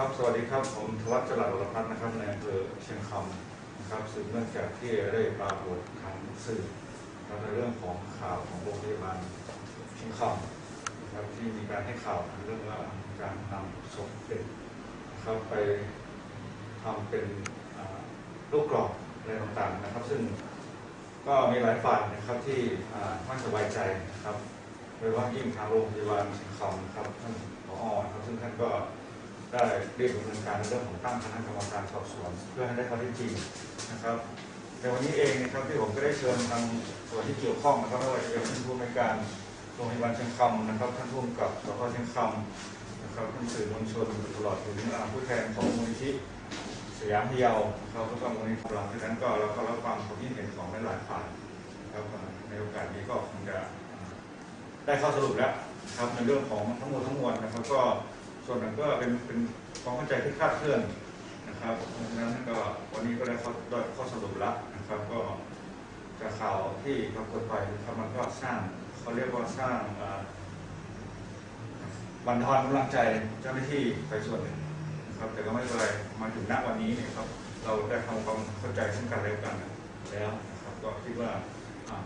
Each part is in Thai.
ครับสวัสดีครับ ผมธวัชจรัสวรพัฒน์นะครับในอำเภอเชียงคำนะครับสืบเนื่องจากที่ได้ปรากฏทางสื่อครับในเรื่องของข่าวของโรงพยาบาลเชียงคำนะครับที่มีการให้ข่าวเรื่องว่าการนำศพเด็กนะครับไปทำเป็นลูกกรอกอะไรต่างๆนะครับ ซึ่งก็มีหลายฝ่ายนะครับที่ไม่สบายใจนะครับโดยเฉพาะยิ่งทางโรงพยาบาลเชียงคำนะครับท่านผอครับซึ่งท่านก็ ได้เรียกดำเนินการในเรื่องของตั้งคณะกรรมการสอบสวนเพื่อให้ได้ข้อเท็จจริงนะครับในวันนี้เองนะครับที่ผมก็ได้เชิญทางส่วนที่เกี่ยวข้องนะครับไม่ว่าจะเป็นท่านผู้อำนการโรงพยาบาลเชียงคำนะครับท่านผู้กำกับสพเชียงคำนะครับท่านสื่อมวลชนตลอดถึงอ่าผู้แทนของมูลนิธิสยามพะเยาเขาแล้วก็มูลนิธิหลังจากนั้นก็เราก็รับฟังความคิดเห็นของหลายฝ่ายนะครับในโอกาสนี้ก็คงจะได้ข้อสรุปแล้วนะครับในเรื่องของทั้งหมดทั้งมวลนะครับก็ ส่วนหนึ่งก็เป็นเป็นความเข้าใจที่คลาดเคลื่อนนะครับเพราะฉะนั้นก็วันนี้ก็ได้ข้อได้ข้อสรุปแล้วนะครับก็จากข่าวที่ปรากฏไปนะครับมันก็สร้างเขาเรียกว่าสร้างบันทอนกำลังใจเจ้าหน้าที่ไปส่วนหนึ่งนะครับแต่ก็ไม่เป็นไรมาถึงณวันนี้เนี่ยครับ เราได้ทำความเข้าใจซึ่งกันและกันแล้วนะครับก็คิดว่าอ่า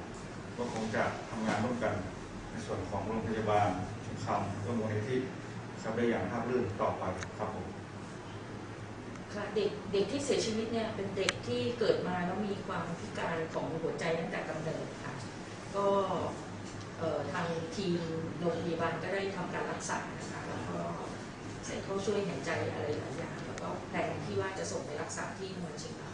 ก็คงจะทำงานร่วมกันในส่วนของโรงพยาบาลชุมคำก็มูลนิธิ ครับได้อย่างราบรื่นต่อไปครับผมค่ะเด็กเด็กที่เสียชีวิตเนี่ยเป็นเด็กที่เกิดมาแล้วมีความพิการของหัวใจตั้งแต่กำเนิดค่ะ ก็ทางทีมโรงพยาบาลก็ได้ทำการรักษานะคะแล้วก็ใส่เข้าช่วยหายใจอะไรหลายอย่างแล้วก็แพลนที่ว่าจะส่งไปรักษาที่มืองเชียงรา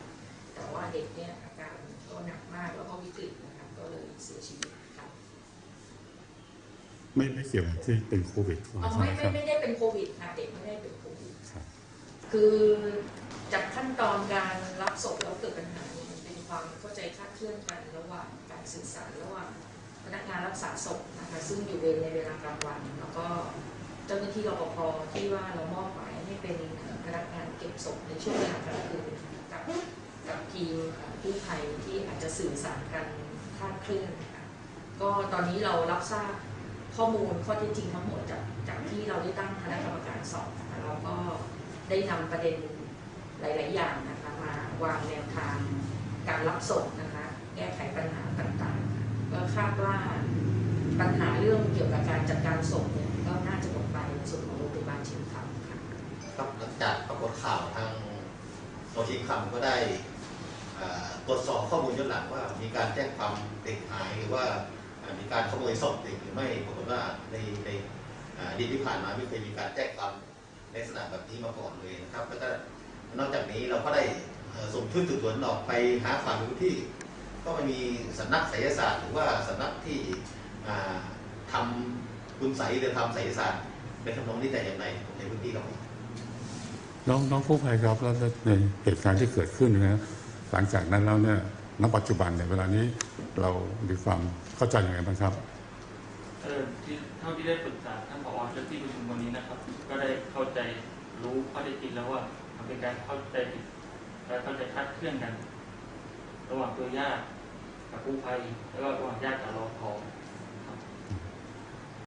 แต่ว่าเด็กเนี่ยอาการก็หนักมากแล้วก็วิกฤตนะคะก็เลยเสียชีวิต ไม่ไม่เกี่ยวกับที่เป็นโควิดอ๋อใช่ไหไม่มคไม่รับ ไม่ได้เป็นโควิดค่ะเด็กไม่ได้เป็นโควิดครับ คือจากขั้นตอนการรับศพแล้วเกิดปัญหาเนี่ยมันเป็นความเข้าใจคลาดเคลื่อนกันระหว่างการสื่อสารระหว่างพนักงานรักษาศพนะคะซึ่งอยู่เวรในเวลากลางวัน แล้วก็เจ้าหน้าที่รปภที่ว่าเรามอบหมายให้เป็นพนักงานเก็บศพในช่วงเวลากลางคืนกับกับทีมกู้ภัยที่อาจจะสื่อสารกันคลาดเคลื่อนนะคะก็ตอนนี้เรารับทราบ ข้อมูลข้อเท็จจริงทั้งหมดจากจากที่เราได้ตั้งคณะกรรมการสอบนะคะเราก็ได้นำประเด็นหลาย ๆ อย่างนะคะมาวางแนวทางการรับส่งนะคะแก้ไขปัญหาต่างๆก็คาดว่าปัญหาเรื่องเกี่ยวกับการจัดการส่งเนี่ยก็น่าจะหมดไปในส่วนของโรงพยาบาลเชียงคำค่ะครับหลังจากปรากฏข่าวทางโซเชียลคำก็ได้ตรวจสอบข้อมูลย้อนหลังว่ามีการแจ้งความเด็กหายหรือว่า มีการขโมยศพเด็กหรือไม่ปรากฏว่าในในอดีตที่ผ่านมาไม่เคยมีการแจ้งความในลักษณะแบบนี้มาก่อนเลยนะครับ แล้วก็นอกจากนี้เราก็ได้ส่งชุดสืบสวนออกไปหาความรู้ที่ ก็ไม่มีสำนักไสยศาสตร์หรือว่าสำนักที่อ่าทำคุณไสยหรือทำไสยศาสตร์เป็นทำนองนี้แต่อย่างไรในพื้นที่เราน้องน้องผู้ภัยครับแล้วในเหตุการณ์ที่เกิดขึ้นนะหลังจากนั้นแล้วเนี่ย ณปัจจุบันเนี่ยเวลานี้เรามีความเข้าใจอย่างไรบ้างครับเออที่เท่าที่ได้ปรึกษาท่านผอและที่ประชุมวันนี้นะครับ ก็ได้เข้าใจรู้ข้อเท็จจริงแล้วว่ามันเป็นการเข้าใจผิดและเข้าใจคลาดเคลื่อนกัน ระหว่างตัวญาติกับผู้ภัยแล้วก็ระหว่างญาติกับรอพอ